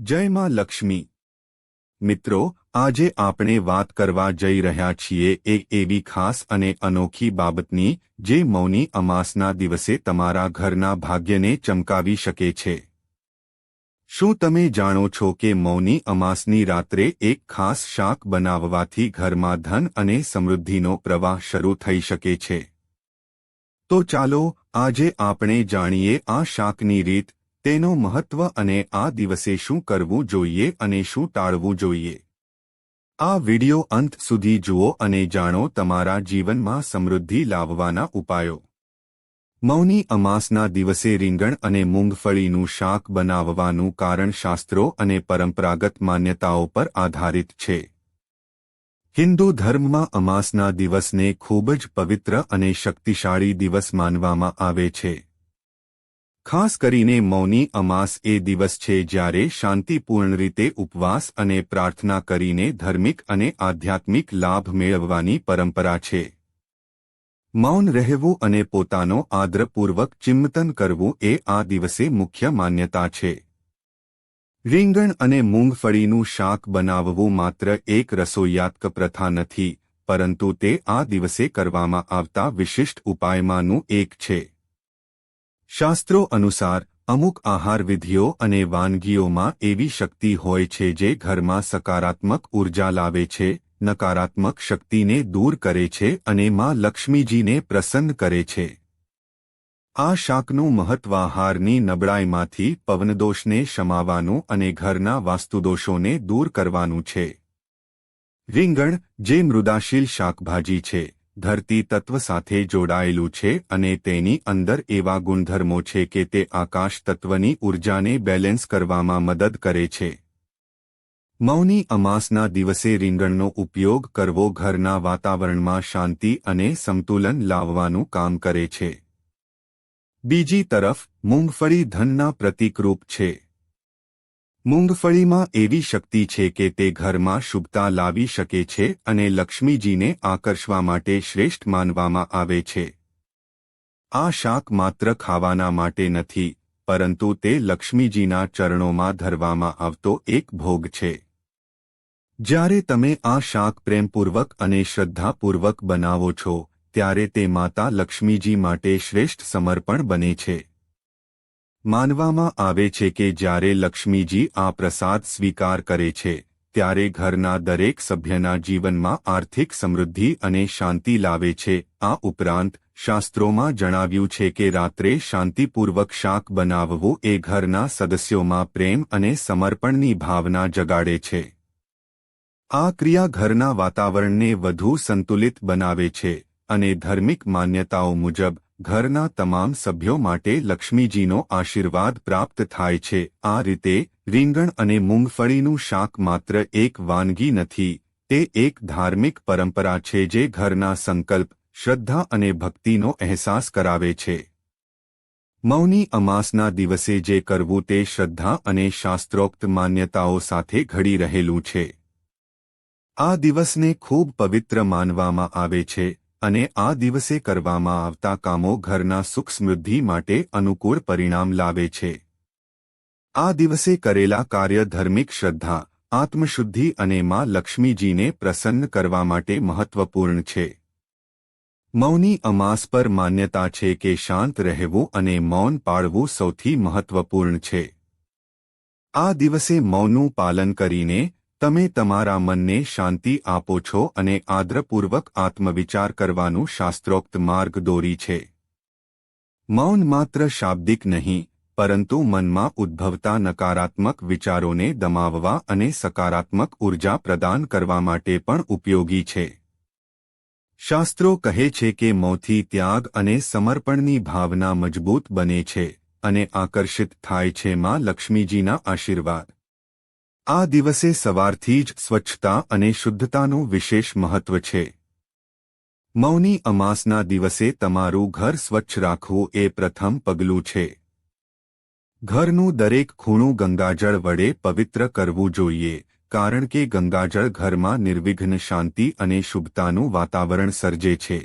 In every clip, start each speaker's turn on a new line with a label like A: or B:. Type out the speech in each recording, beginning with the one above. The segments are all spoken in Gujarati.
A: જય માં લક્ષ્મી. મિત્રો, આજે આપણે વાત કરવા જઈ રહ્યા છીએ એક એવી ખાસ અને અનોખી બાબતની, જે મૌની અમાસના દિવસે તમારા ઘરના ભાગ્યને ચમકાવી શકે છે. શું તમે જાણો છો કે મૌની અમાસની રાત્રે એક ખાસ શાક બનાવવાથી ઘરમાં ધન અને સમૃદ્ધિનો પ્રવાહ શરૂ થઈ શકે છે? તો ચાલો, આજે આપણે જાણીએ આ શાકની રીત તેનો મહત્વ અને આ દિવસે શું કરવું જોઈએ અને શું ટાળવું જોઈએ? આ વિડિયો અંત સુધી જુઓ અને જાણો તમારા જીવનમાં સમૃદ્ધિ લાવવાના ઉપાયો. મૌની અમાસના દિવસે રીંગણ અને મૂંગફળીનું શાક બનાવવાનું કારણ શાસ્ત્રો અને પરંપરાગત માન્યતાઓ પર આધારિત છે. હિન્દુ ધર્મમાં અમાસના દિવસને ખૂબ જ પવિત્ર અને શક્તિશાળી દિવસ માનવામાં આવે છે. ખાસ કરીને મૌની અમાસ એ દિવસ છે જ્યારે શાંતિપૂર્ણ રીતે ઉપવાસ અને પ્રાર્થના કરીને ધાર્મિક અને આધ્યાત્મિક લાભ મેળવવાની પરંપરા છે. મૌન રહેવું અને પોતાનો આદરપૂર્વક ચિંતન કરવું એ આ દિવસે મુખ્ય માન્યતા છે. રીંગણ અને મૂંગફળીનું શાક બનાવવું માત્ર એક રસોઈયાત્ક પ્રથા નથી, પરંતુ તે આ દિવસે કરવામાં આવતા વિશિષ્ટ ઉપાયમાંનું એક છે. શાસ્ત્રો અનુસાર, અમુક આહાર વિધિઓ અને વાનગીઓમાં એવી શક્તિ હોય છે જે ઘરમાં સકારાત્મક ઊર્જા લાવે છે, નકારાત્મક શક્તિને દૂર કરે છે અને માં લક્ષ્મીજીને પ્રસન્ન કરે છે. આ શાકનું મહત્વ આહારની નબળાઈમાંથી પવનદોષને શમાવાનું અને ઘરના વાસ્તુદોષોને દૂર કરવાનું છે. રીંગણ, જે મૃદાશીલ શાકભાજી છે. ધરતી તત્વ સાથે જોડાયેલું છે અને તેની અંદર એવા ગુણધર્મો છે કે તે આકાશ તત્વની ઉર્જાને બેલેન્સ કરવામાં મદદ કરે છે. મૌની અમાસના દિવસે રીંગણનો ઉપયોગ કરવો ઘરના વાતાવરણમાં શાંતિ અને સંતુલન લાવવાનું કામ કરે છે. બીજી તરફ, મૂંગફળી ધનના પ્રતિકરૂપ છે. મૂંગફળીમાં એવી શક્તિ છે કે તે ઘરમાં શુભતા લાવી શકે છે અને લક્ષ્મીજીને આકર્ષવા માટે શ્રેષ્ઠ માનવામાં આવે છે. આ શાક માત્ર ખાવાના માટે નથી, પરંતુ તે લક્ષ્મીજીના ચરણોમાં ધરવામાં આવતો એક ભોગ છે. જ્યારે તમે આ શાક પ્રેમપૂર્વક અને શ્રદ્ધાપૂર્વક બનાવો છો, ત્યારે તે માતા લક્ષ્મીજી માટે શ્રેષ્ઠ સમર્પણ બને છે. માનવામાં આવે છે કે જ્યારે લક્ષ્મીજી આ પ્રસાદ સ્વીકાર કરે છે, ત્યારે ઘરના દરેક સભ્યના જીવનમાં આર્થિક સમૃદ્ધિ અને શાંતિ લાવે છે. આ ઉપરાંત, શાસ્ત્રોમાં જણાવ્યું છે કે રાત્રે શાંતિપૂર્વક શાક બનાવવું એ ઘરના સદસ્યોમાં પ્રેમ અને સમર્પણની ભાવના જગાડે છે. આ ક્રિયા ઘરના વાતાવરણને વધુ સંતુલિત બનાવે છે અને ધાર્મિક માન્યતાઓ મુજબ ઘરના તમામ સભ્યો માટે લક્ષ્મીજીનો આશીર્વાદ પ્રાપ્ત થાય છે. આ રીતે રીંગણ અને મૂંગફળીનું શાક માત્ર એક વાનગી નથી, તે એક ધાર્મિક પરંપરા છે જે ઘરના સંકલ્પ, શ્રદ્ધા અને ભક્તિનો અહેસાસ કરાવે છે. મૌની અમાસના દિવસે જે કરવું તે શ્રદ્ધા અને શાસ્ત્રોક્ત માન્યતાઓ સાથે ઘડી રહેલું છે. આ દિવસને ખૂબ પવિત્ર માનવામાં આવે છે. અને આ દિવસે કરવામાં આવતા કામો ઘરના સુખ સમૃદ્ધિ માટે અનુકૂળ પરિણામ લાવે છે. આ દિવસે કરેલા કાર્ય ધાર્મિક શ્રદ્ધા, આત્મશુદ્ધિ અને માં લક્ષ્મીજીને પ્રસન્ન કરવા માટે મહત્વપૂર્ણ છે. મૌની અમાસ પર માન્યતા છે કે શાંત રહેવું અને મૌન પાળવું સૌથી મહત્વપૂર્ણ છે. આ દિવસે મૌનનું પાલન કરીને તમે તમારા મનને શાંતિ આપો છો અને આદ્રપૂર્વક આત્મવિચાર કરવાનું શાસ્ત્રોક્ત માર્ગ દોરી છે. મૌન માત્ર શાબ્દિક નહીં, પરંતુ મનમાં ઉદ્ભવતા નકારાત્મક વિચારોને દમાવવા અને સકારાત્મક ઊર્જા પ્રદાન કરવા માટે પણ ઉપયોગી છે. શાસ્ત્રો કહે છે કે મૌથી ત્યાગ અને સમર્પણની ભાવના મજબૂત બને છે અને આકર્ષિત થાય છે માં લક્ષ્મીજીના આશીર્વાદ. આ દિવસે સવારથી જ સ્વચ્છતા અને શુદ્ધતાનું વિશેષ મહત્વ છે. મૌની અમાસના દિવસે તમારું ઘર સ્વચ્છ રાખવું એ પ્રથમ પગલું છે. ઘરનું દરેક ખૂણું ગંગાજળ વડે પવિત્ર કરવું જોઈએ, કારણ કે ગંગાજળ ઘરમાં નિર્વિઘ્ન શાંતિ અને શુભતાનું વાતાવરણ સર્જે છે.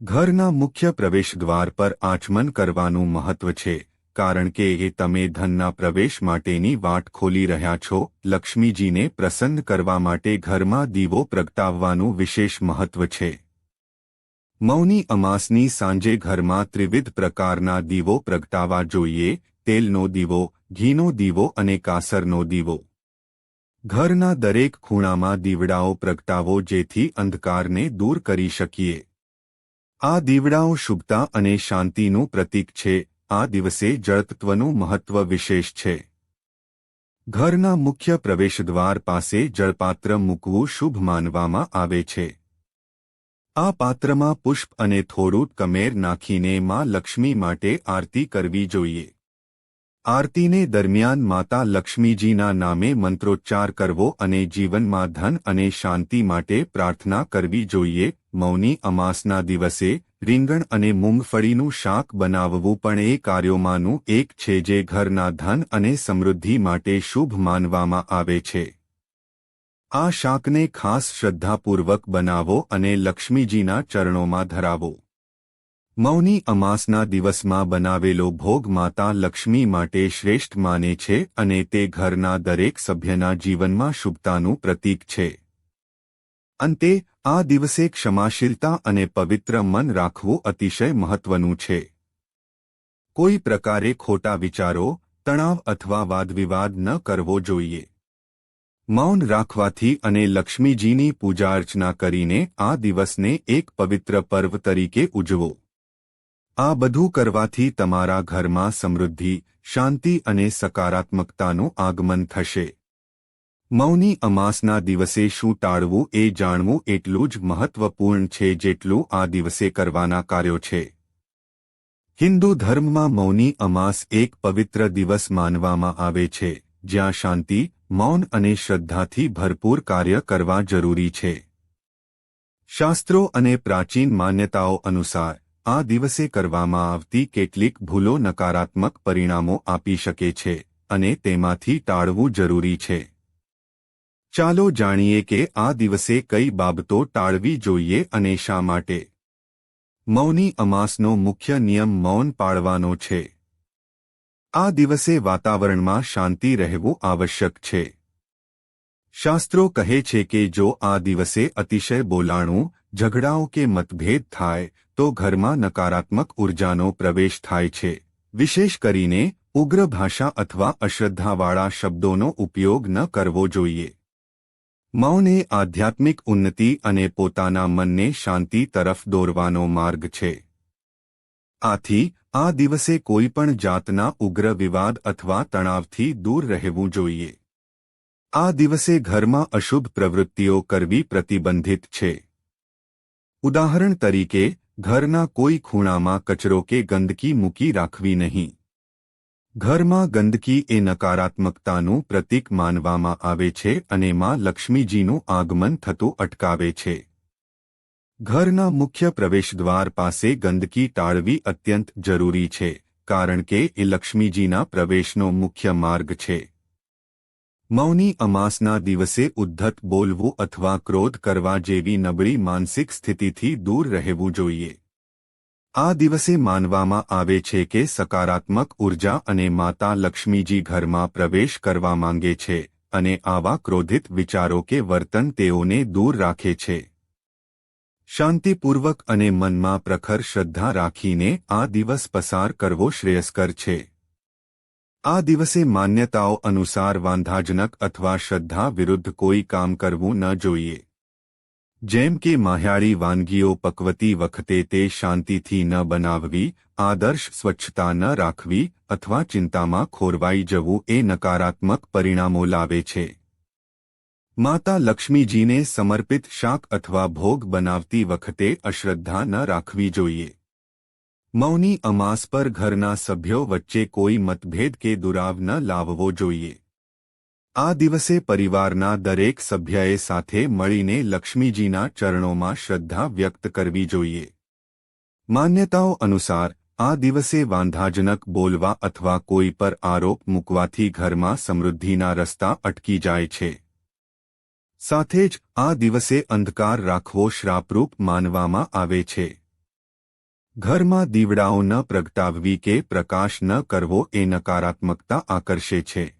A: ઘરના મુખ્ય પ્રવેશદ્વાર પર આચમન કરવાનું મહત્વ છે. કારણ કે એ તમે ધનના પ્રવેશ માટેની વાટ ખોલી રહ્યા છો, લક્ષ્મીજીને પ્રસન્ન કરવા માટે ઘરમાં દીવો પ્રગટાવવાનું વિશેષ મહત્વ છે. મૌની અમાસની સાંજે ઘરમાં ત્રિવિધ પ્રકારના દીવો પ્રગટાવા જોઈએ, તેલનો દીવો, ઘીનો દીવો અને કાસરનો દીવો. ઘરના દરેક ખૂણામાં દીવડાઓ પ્રગટાવો જેથી અંધકારને દૂર કરી શકીએ. આ દીવડાઓ શુભતા અને શાંતિનું પ્રતીક છે આ દિવસે જળતત્વનું મહત્વ વિશેષ છે. ઘરના મુખ્ય પ્રવેશદ્વાર પાસે જળપાત્ર મૂકવું શુભ માનવામાં આવે છે. આ પાત્રમાં પુષ્પ અને થોડું કમેર નાખીને માં લક્ષ્મી માટે આરતી કરવી જોઈએ. આરતીને દરમિયાન માતા લક્ષ્મીજીના નામે મંત્રોચ્ચાર કરવો અને જીવનમાં ધન અને શાંતિ માટે પ્રાર્થના કરવી જોઈએ. મૌની અમાસના દિવસે રીંગણ અને મૂંગફળીનું શાક બનાવવું પણ એ કાર્યોમાંનું એક છે જે ઘરના ધન અને સમૃદ્ધિ માટે શુભ માનવામાં આવે છે. આ શાકને ખાસ શ્રદ્ધાપૂર્વક બનાવો અને લક્ષ્મીજીના ચરણોમાં ધરાવો. મૌની અમાસના દિવસમાં બનાવેલો ભોગ માતા લક્ષ્મી માટે શ્રેષ્ઠ માને છે અને તે ઘરના દરેક સભ્યના જીવનમાં શુભતાનું પ્રતીક છે. અંતે, આ દિવસે ક્ષમાશીલતા અને પવિત્ર મન રાખવું અતિશય મહત્વનું છે. કોઈ પ્રકારે ખોટા વિચારો, તણાવ અથવા વાદવિવાદ ન કરવો જોઈએ. મૌન રાખવાથી અને લક્ષ્મીજીની પૂજા અર્ચના કરીને આ દિવસને એક પવિત્ર પર્વ તરીકે ઉજવો. આ બધું કરવાથી તમારા ઘરમાં સમૃદ્ધિ, શાંતિ અને સકારાત્મકતાનું આગમન થશે. મૌની અમાસના દિવસે શું ટાળવું એ જાણવું એટલું જ મહત્વપૂર્ણ છે જેટલું આ દિવસે કરવાના કાર્યો છે. હિન્દુ ધર્મમાં મૌની અમાસ એક પવિત્ર દિવસ માનવામાં આવે છે, જ્યાં શાંતિ, મૌન અને શ્રદ્ધાથી ભરપૂર કાર્ય કરવા જરૂરી છે. શાસ્ત્રો અને પ્રાચીન માન્યતાઓ અનુસાર, આ દિવસે કરવામાં આવતી કેટલીક ભૂલો નકારાત્મક પરિણામો આપી શકે છે અને તેમાંથી ટાળવું જરૂરી છે. ચાલો જાણીએ કે આ દિવસે કઈ બાબતો ટાળવી જોઈએ અને શા માટે. મૌની અમાસનો મુખ્ય નિયમ મૌન પાળવાનો છે. આ દિવસે વાતાવરણમાં શાંતિ રહેવું આવશ્યક છે. શાસ્ત્રો કહે છે કે જો આ દિવસે અતિશય બોલાણું, ઝઘડાઓ કે મતભેદ થાય, તો ઘરમાં નકારાત્મક ઉર્જાનો પ્રવેશ થાય છે. વિશેષ કરીને ઉગ્ર ભાષા અથવા અશ્રદ્ધાવાળા શબ્દોનો ઉપયોગ ન કરવો જોઈએ. મૌન આધ્યાત્મિક ઉન્નતિ અને પોતાના મનને શાંતિ તરફ દોરવાનો માર્ગ છે. આથી, આ દિવસે કોઈપણ જાતના ઉગ્ર વિવાદ અથવા તણાવથી દૂર રહેવું જોઈએ. આ દિવસે ઘરમાં અશુભ પ્રવૃત્તિઓ કરવી પ્રતિબંધિત છે. ઉદાહરણ તરીકે, ઘરના કોઈ ખૂણામાં કચરો કે ગંદકી મૂકી રાખવી નહીં. ઘરમાં ગંદકી એ નકારાત્મકતાનું પ્રતીક માનવામાં આવે છે અને માં લક્ષ્મીજીનું આગમન થતું અટકાવે છે. ઘરના મુખ્ય પ્રવેશદ્વાર પાસે ગંદકી ટાળવી અત્યંત જરૂરી છે, કારણ કે એ લક્ષ્મીજીના પ્રવેશનો મુખ્ય માર્ગ છે. મૌની અમાસના દિવસે ઉદ્ધત બોલવું અથવા ક્રોધ કરવા જેવી નબળી માનસિક સ્થિતિથી દૂર રહેવું જોઈએ. આ દિવસે માનવામાં આવે છે કે સકારાત્મક ઊર્જા અને માતા લક્ષ્મીજી ઘરમાં પ્રવેશ કરવા માંગે છે અને આવા ક્રોધિત વિચારો કે વર્તન તેઓને દૂર રાખે છે. શાંતિપૂર્વક અને મનમાં પ્રખર શ્રદ્ધા રાખીને આ દિવસ પસાર કરવો શ્રેયસ્કર છે. આ દિવસે માન્યતાઓ અનુસાર વાંધાજનક અથવા શ્રદ્ધા વિરુદ્ધ કોઈ કામ કરવું ન જોઈએ. જેમ કે માહ્યાળી વાનગીઓ પકવતી વખતે તે શાંતિથી ન બનાવવી, આદર્શ સ્વચ્છતા ન રાખવી અથવા ચિંતામાં ખોરવાઈ જવું એ નકારાત્મક પરિણામો લાવે છે. માતા લક્ષ્મીજીને સમર્પિત શાક અથવા ભોગ બનાવતી વખતે અશ્રદ્ધા ન રાખવી જોઈએ. મૌની અમાસ પર ઘરના સભ્યો વચ્ચે કોઈ મતભેદ કે દુરાવ ન લાવવો જોઈએ. આ દિવસે પરિવારના દરેક સભ્યએ સાથે મળીને લક્ષ્મીજીના ચરણોમાં શ્રદ્ધા વ્યક્ત કરવી જોઈએ. માન્યતાઓ અનુસાર, આ દિવસે વાંધાજનક બોલવા અથવા કોઈ પર આરોપ મૂકવાથી ઘરમાં સમૃદ્ધિના રસ્તા અટકી જાય છે. સાથે જ, આ દિવસે અંધકાર રાખવો શ્રાપરૂપ માનવામાં આવે છે. ઘરમાં દીવડાઓ ન પ્રગટાવવી કે પ્રકાશ ન કરવો એ નકારાત્મકતા આકર્ષે છે.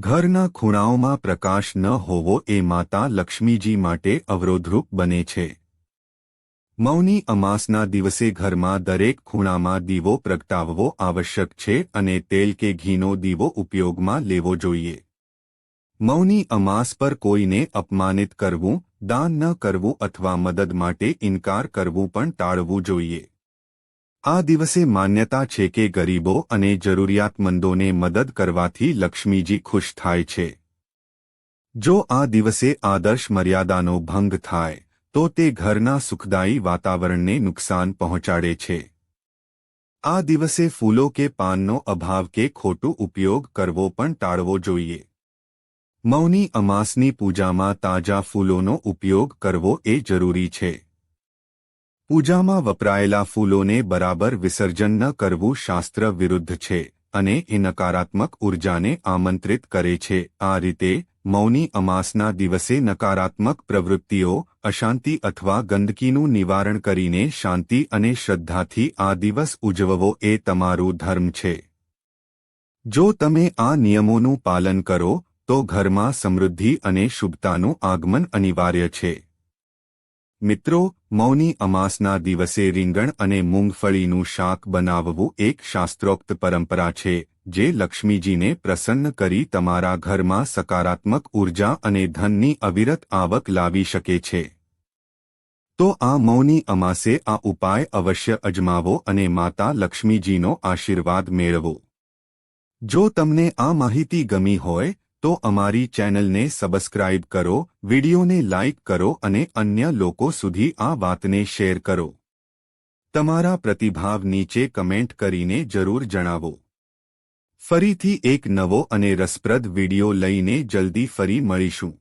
A: ઘરના ખૂણાઓમાં પ્રકાશ ન હોવો એ માતા લક્ષ્મીજી માટે અવરોધરૂપ બને છે. મૌની અમાસના દિવસે ઘરમાં દરેક ખૂણામાં દીવો પ્રગટાવવો આવશ્યક છે અને તેલ કે ઘીનો દીવો ઉપયોગમાં લેવો જોઈએ. મૌની અમાસ પર કોઈને અપમાનિત કરવું, દાન ન કરવું અથવા મદદ માટે ઇનકાર કરવું પણ ટાળવું જોઈએ. આ દિવસે માન્યતા છે કે ગરીબો અને જરૂરિયાતમંદોને મદદ કરવાથી લક્ષ્મીજી ખુશ થાય છે. જો આ દિવસે આદર્શ મર્યાદાનો ભંગ થાય, તો તે ઘરના સુખદાયી વાતાવરણને નુકસાન પહોંચાડે છે. આ દિવસે ફૂલો કે પાનનો અભાવ કે ખોટું ઉપયોગ કરવો પણ ટાળવો જોઈએ. મૌની અમાસની પૂજામાં તાજા ફૂલોનો ઉપયોગ કરવો એ જરૂરી છે. પૂજામાં વપરાયેલા ફૂલોને બરાબર વિસર્જન ન કરવું શાસ્ત્ર વિરુદ્ધ છે અને એ નકારાત્મક ઉર્જાને આમંત્રિત કરે છે. આ રીતે, મૌની અમાસના દિવસે નકારાત્મક પ્રવૃત્તિઓ, અશાંતિ અથવા ગંદકીનું નિવારણ કરીને શાંતિ અને શ્રદ્ધાથી આ દિવસ ઉજવવો એ તમારું ધર્મ છે. જો તમે આ નિયમોનું પાલન કરો, તો ઘરમાં સમૃદ્ધિ અને શુભતાનું આગમન અનિવાર્ય છે. મિત્રો, મૌની અમાસના દિવસે રીંગણ અને મૂંગફળીનું શાક બનાવવું એક શાસ્ત્રોક્ત પરંપરા છે, જે લક્ષ્મીજીને પ્રસન્ન કરી તમારા ઘરમાં સકારાત્મક ઊર્જા અને ધનની અવિરત આવક લાવી શકે છે. તો આ મૌની અમાસે આ ઉપાય અવશ્ય અજમાવો અને માતા લક્ષ્મીજીનો આશીર્વાદ મેળવો. જો તમને આ માહિતી ગમી હોય તો અમારી ચેનલને સબસ્ક્રાઇબ કરો, વિડિયોને લાઇક કરો અને અન્ય લોકો સુધી આ વાતને શેર કરો. તમારા પ્રતિભાવ નીચે કમેન્ટ કરીને જરૂર જણાવો. ફરીથી એક નવો અને રસપ્રદ વીડિયો લઈને જલ્દી ફરી મળીશું.